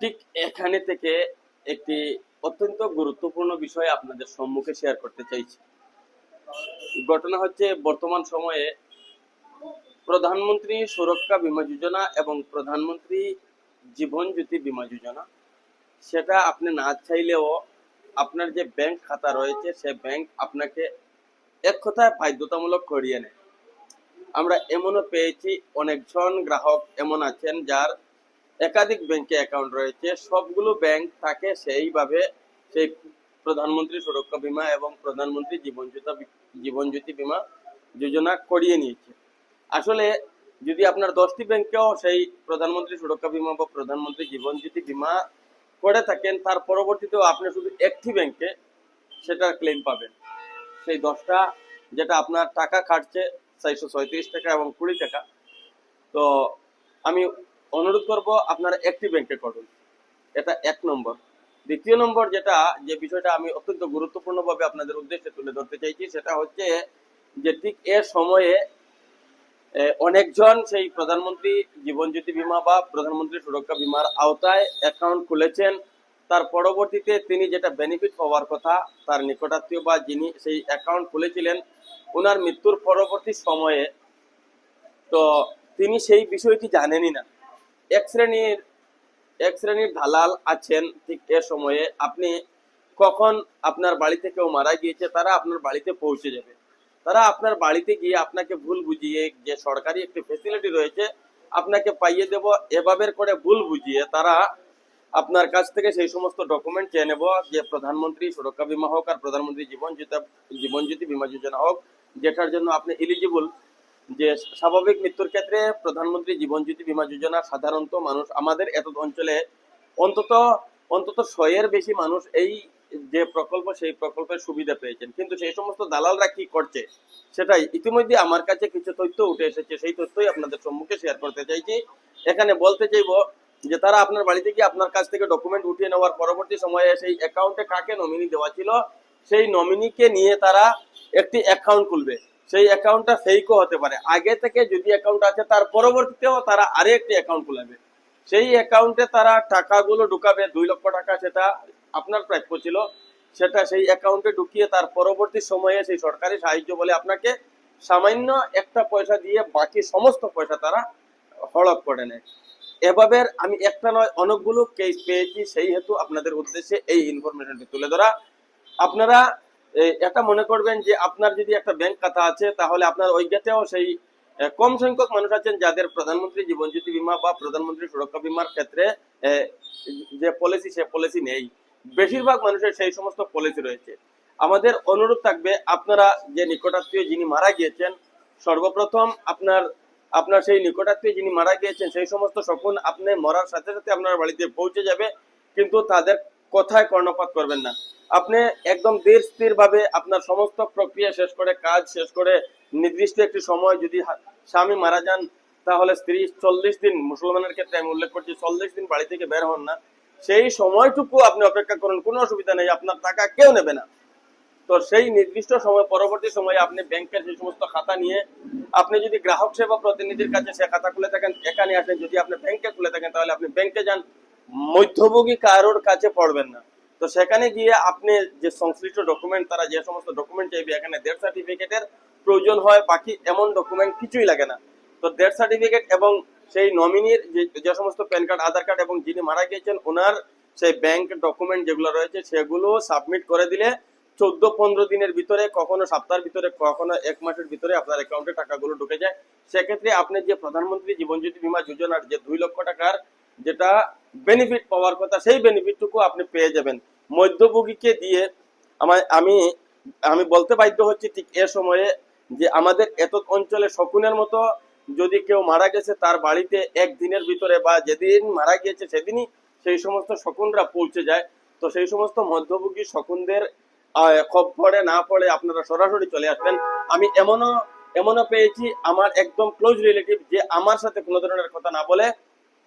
ঠিক এখানে থেকে একটি অত্যন্ত গুরুত্বপূর্ণ বিষয় আপনাদের সম্মুখে শেয়ার করতে চাইছি। ঘটনা হচ্ছে বর্তমান সময়ে প্রধানমন্ত্রী সুরক্ষা বীমা যোজনা এবং প্রধানমন্ত্রী জীবন জ্যোতি বীমা যোজনা। সেটা আপনি না চাইলেও আপনার যে ব্যাংক খাতা রয়েছে, সে ব্যাংক আপনাকে এক কথায় বাধ্যতামূলক করিয়ে নেয়। আমরা এমনও পেয়েছি, অনেকজন গ্রাহক এমন আছেন যার একাধিক ব্যাংকে অ্যাকাউন্ট রয়েছে। সবগুলো ব্যাংক তাকে সেইভাবে সেই প্রধানমন্ত্রী সুরক্ষা বীমা এবং প্রধানমন্ত্রী জীবন জ্যোতি জীবন জ্যোতি বীমা যোজনা করিয়ে নিয়েছে। আসলে যদি আপনার দশটি ব্যাংকেও সেই প্রধানমন্ত্রী সুরক্ষা বীমা বা প্রধানমন্ত্রী জীবন জ্যোতি বীমা করে থাকেন, তার পরবর্তীতেও আপনি শুধু একটি ব্যাংকে সেটার ক্লেম পাবেন। সেই দশটা যেটা আপনার টাকা কাটছে চারশো টাকা এবং কুড়ি টাকা। তো আমি অনুরোধ করব আপনারা একটি ব্যাংকে করুন। এটা এক নম্বর। দ্বিতীয় নম্বর যেটা, যে বিষয়টা আমি অত্যন্ত গুরুত্বপূর্ণভাবে আপনাদের উদ্দেশ্যে তুলে ধরতে চাইছি, সেটা হচ্ছে যে ঠিক এ সময়ে অনেকজন সেই প্রধানমন্ত্রী জীবন জ্যোতি বীমা বা প্রধানমন্ত্রী সুরক্ষা বীমার আওতায় অ্যাকাউন্ট খুলেছেন। তার পরবর্তীতে তিনি যেটা বেনিফিট পাওয়ার কথা, তার নিকটাত্মীয় বা যিনি সেই অ্যাকাউন্ট খুলেছিলেন ওনার মৃত্যুর পরবর্তী সময়ে, তো তিনি সেই বিষয়টি জানেনই না। এক শ্রেণির এক শ্রেণির দালাল আছেন ঠিক এ সময়ে। আপনি কখন আপনার বাড়িতে কেউ মারা গিয়েছে, তারা আপনার বাড়িতে পৌঁছে যাবে। তারা আপনার বাড়িতে গিয়ে আপনাকে ভুল বুঝিয়ে, যে সরকারি একটি ফেসিলিটি রয়েছে, আপনাকে পাইয়ে দেব এভাবে করে ভুল বুঝিয়ে তারা আপনার কাছ থেকে সেই সমস্ত ডকুমেন্ট চেয়ে নেব, যে প্রধানমন্ত্রী সুরক্ষা বীমা হোক আর প্রধানমন্ত্রী জীবন জীবন জ্যোতি বীমা যোজনা হোক, যেটার জন্য আপনি এলিজিবল যে স্বাভাবিক মৃত্যুর ক্ষেত্রে প্রধানমন্ত্রী জীবন জ্যোতি বীমা যোজনা সাধারণত মানুষ আমাদের এত অঞ্চলে অন্তত অন্তত শয়ের বেশি মানুষ এই যে প্রকল্প, সেই প্রকল্পের সুবিধা পেয়েছেন। কিন্তু সেই সমস্ত দালালরা কি করছে সেটাই ইতিমধ্যে আমার কাছে কিছু তথ্য উঠে এসেছে। সেই তথ্যই আপনাদের সম্মুখে শেয়ার করতে চাইছি। এখানে বলতে চাইব যে তারা আপনার বাড়িতে গিয়ে আপনার কাছ থেকে ডকুমেন্ট উঠিয়ে নেওয়ার পরবর্তী সময়ে সেই অ্যাকাউন্টে কাকে নমিনি দেওয়া ছিল, সেই নমিনিকে নিয়ে তারা একটি অ্যাকাউন্ট খুলবে। সেই অ্যাকাউন্টটা ফেকও হতে পারে। আগে থেকে যদি অ্যাকাউন্ট আছে, তার পরবর্তীতেও তারা আরেকটি অ্যাকাউন্ট খুলাবে। সেই অ্যাকাউন্টে তারা টাকাগুলো ঢুকাবে, দুই লক্ষ টাকা সেটা আপনার প্রাপ্য ছিল। সেটা সেই অ্যাকাউন্টে ঢুকিয়ে তার পরবর্তী সময়ে সেই সরকারি সাহায্য বলে আপনাকে সামান্য একটা পয়সা দিয়ে বাকি সমস্ত পয়সা তারা হড়প করে নেয়। এভাবে আমি একটা নয়, অনেকগুলো কেস পেয়েছি। সেই হেতু আপনাদের উদ্দেশ্যে এই ইনফরমেশনটি তুলে ধরা। আপনারা এটা মনে করবেন যে আপনার যদি একটা ব্যাংক খাতা আছে, তাহলে আপনার ওই গেটেও সেই কম সংখ্যক মানুষ আছেন যাদের প্রধানমন্ত্রী জীবন জ্যোতি বীমা বা প্রধানমন্ত্রী সুরক্ষা বীমার ক্ষেত্রে যে পলিসি সে পলিসি নেই। বেশিরভাগ মানুষের সেই সমস্ত পলিসি রয়েছে। আমাদের অনুরোধ থাকবে, আপনারা যে নিকটাত্মীয় যিনি মারা গিয়েছেন, সর্বপ্রথম আপনার আপনার সেই নিকটাত্মীয় যিনি মারা গিয়েছেন, সেই সমস্ত স্বপ্ন আপনি মরার সাথে সাথে আপনার বাড়িতে পৌঁছে যাবে, কিন্তু তাদের কথায় কর্ণপাত করবেন না। আপনি একদম ধীর স্থির ভাবে আপনার সমস্ত প্রক্রিয়া শেষ করে, কাজ শেষ করে, নির্দিষ্ট একটি সময় যদি স্বামী মারা যান, তাহলে স্ত্রী চল্লিশ দিন, মুসলমানের ক্ষেত্রে আমি উল্লেখ করছি চল্লিশ দিন বাড়ি থেকে বের হন না। সেই সময়টুকু আপনি অপেক্ষা করুন, কোনো অসুবিধা নেই, আপনার টাকা কেউ নেবে না। তো সেই নির্দিষ্ট সময়, পরবর্তী সময়ে আপনি ব্যাংকের যে সমস্ত খাতা নিয়ে, আপনি যদি গ্রাহক সেবা প্রতিনিধির কাছে সে খাতা খুলে থাকেন, এখানে আসেন, যদি আপনি ব্যাংকে খুলে থাকেন, তাহলে আপনি ব্যাংকে যান, মধ্যভোগী কারোর কাছে পড়বেন না। তো সেখানে গিয়ে আপনি যে সংশ্লিষ্ট ডকুমেন্ট তারা যে সমস্ত ডকুমেন্ট চাইবে, এখানে ডেথ সার্টিফিকেটের প্রয়োজন হয়, বাকি এমন ডকুমেন্ট কিছুই লাগে না। তো ডেথ সার্টিফিকেট এবং সেই নমিনির যে সমস্ত প্যান কার্ড আধার কার্ড এবং যিনি মারা গিয়েছেন, ওনার সেই ব্যাংক ডকুমেন্ট যেগুলো রয়েছে, সেগুলো সাবমিট করে দিলে চোদ্দ পনেরো দিনের ভিতরে, কখনো সপ্তাহের ভিতরে, কখনো এক মাসের ভিতরে আপনার অ্যাকাউন্টে টাকাগুলো ঢুকে যায়। সেক্ষেত্রে আপনি যে প্রধানমন্ত্রী জীবন জ্যোতি বীমা যোজনার যে দুই লক্ষ টাকার যেটা বেনিফিট পাওয়ার কথা সেই বেনিফিটটুকু আপনি পেয়ে যাবেন। মধ্যভোগীকে দিয়ে আমার আমি আমি বলতে বাধ্য হচ্ছি ঠিক এ সময়ে যে আমাদের এত অঞ্চলে শকুনের মতো যদি কেউ মারা গেছে তার বাড়িতে একদিনের ভিতরে বা যেদিন মারা গিয়েছে সেদিনই সেই সমস্ত শকুনরা পৌঁছে যায়। তো সেই সমস্ত মধ্যভোগী শকুনদের আহ, খপ্পরে না পড়ে আপনারা সরাসরি চলে আসবেন। আমি এমনও এমনও পেয়েছি আমার একদম ক্লোজ রিলেটিভ যে আমার সাথে কোনো ধরনের কথা না বলে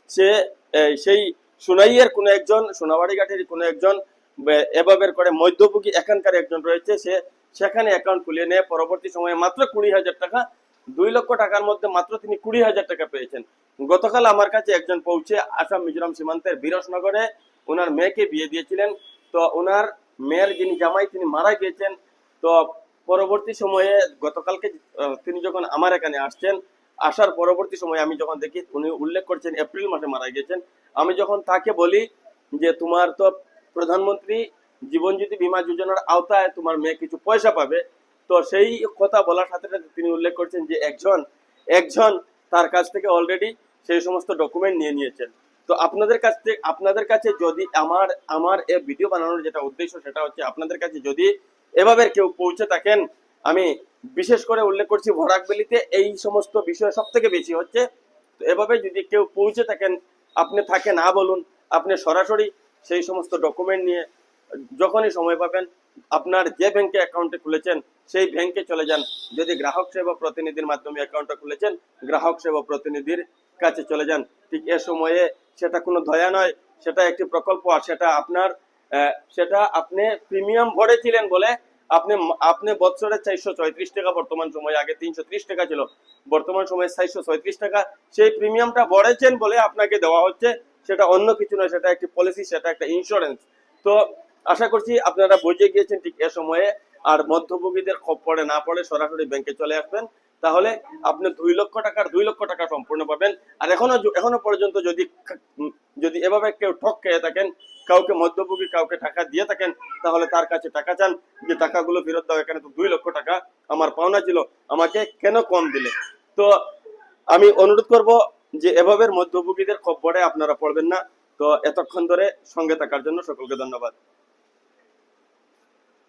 সে সেই সুনাইয়ের কোনো একজন সোনাবাড়ি ঘাটের কোনো একজন, বে- এভাবে করে মধ্যভোগী এখানকার একজন রয়েছে, সে সেখানে অ্যাকাউন্ট খুলিয়ে নেয়। পরবর্তী সময়ে মাত্র কুড়ি হাজার টাকা, দুই লক্ষ টাকার মধ্যে মাত্র তিনি কুড়ি হাজার টাকা পেয়েছেন। গতকাল আমার কাছে একজন পৌঁছে আসাম মিজোরাম সীমান্তের বিরসনগরে, ওনার মেয়েকে বিয়ে দিয়েছিলেন। তো ওনার মেয়ের যিনি জামাই, তিনি মারা গিয়েছেন। তো পরবর্তী সময়ে গতকালকে তিনি যখন আমার এখানে আসছেন আসার পরবর্তী সময় আমি যখন দেখি, উনি উল্লেখ করছেন, এপ্রিল মাসে মারা গিয়েছেন। আমি যখন তাকে বলি যে, তোমার তো প্রধানমন্ত্রী জীবন জ্যোতি বীমা যোজনার আওতায় তোমার মেয়ে কিছু পয়সা পাবে। তো সেই কথা বলার সাথে সাথে তিনি উল্লেখ করছেন যে, একজন একজন তার কাছ থেকে অলরেডি সেই সমস্ত ডকুমেন্ট নিয়ে নিয়েছেন। তো আপনাদের কাছ থেকে, আপনাদের কাছে যদি আমার আমার এই ভিডিও বানানোর যেটা উদ্দেশ্য, সেটা হচ্ছে আপনাদের কাছে যদি এভাবে কেউ পৌঁছে থাকেন আমি বিশেষ করে উল্লেখ করছি ভরাকবেলিতে এই সমস্ত বিষয় সব থেকে বেশি হচ্ছে। এভাবে যদি কেউ পৌঁছে থাকেন, আপনি থাকে না বলুন, আপনি সরাসরি সেই সমস্ত ডকুমেন্ট নিয়ে যখনই সময় পাবেন, আপনার যে ব্যাংকে অ্যাকাউন্টে খুলেছেন, সেই ব্যাংকে চলে যান। যদি গ্রাহক সেবা প্রতিনিধির মাধ্যমে অ্যাকাউন্টটা খুলেছেন, গ্রাহক সেবা প্রতিনিধির কাছে চলে যান। ঠিক এ সময়ে সেটা কোনো দয়া নয়, সেটা একটি প্রকল্প আর সেটা আপনার সেটা আপনি প্রিমিয়াম ভরেছিলেন বলে আপনি আপনি বছরে চারশো ছয়ত্রিশ টাকা বর্তমান সময়ে, আগে তিনশো ত্রিশ টাকা ছিল, বর্তমান সময়ে চারশো ছয়ত্রিশ টাকা। সেই প্রিমিয়ামটা ভরেছেন বলে আপনাকে দেওয়া হচ্ছে, সেটা অন্য কিছু নয়, সেটা একটি পলিসি সেটা একটা ইন্স্যুরেন্স তো আশা করছি আপনারা বুঝে গিয়েছেন ঠিক এ সময়ে, আর মধ্যভোগীদের পড়ে না পড়ে সরাসরি ব্যাংকে চলে আসবেন। তাহলে আপনি দুই লক্ষ টাকার, দুই লক্ষ টাকা সম্পূর্ণ পাবেন। আর এখনও এখনও পর্যন্ত যদি যদি এভাবে কেউ ঠক খেয়ে থাকেন কাউকে মধ্যভোগী কাউকে টাকা দিয়ে থাকেন, তাহলে তার কাছে টাকা চান, যে টাকাগুলো ফেরত দাও, এখানে তো দুই লক্ষ টাকা আমার পাওনা ছিল, আমাকে কেন কম দিলে? তো আমি অনুরোধ করব যে এভাবে মধ্যভোগীদের খবরে আপনারা পড়বেন না। তো এতক্ষণ ধরে সঙ্গে থাকার জন্য সকলকে ধন্যবাদ।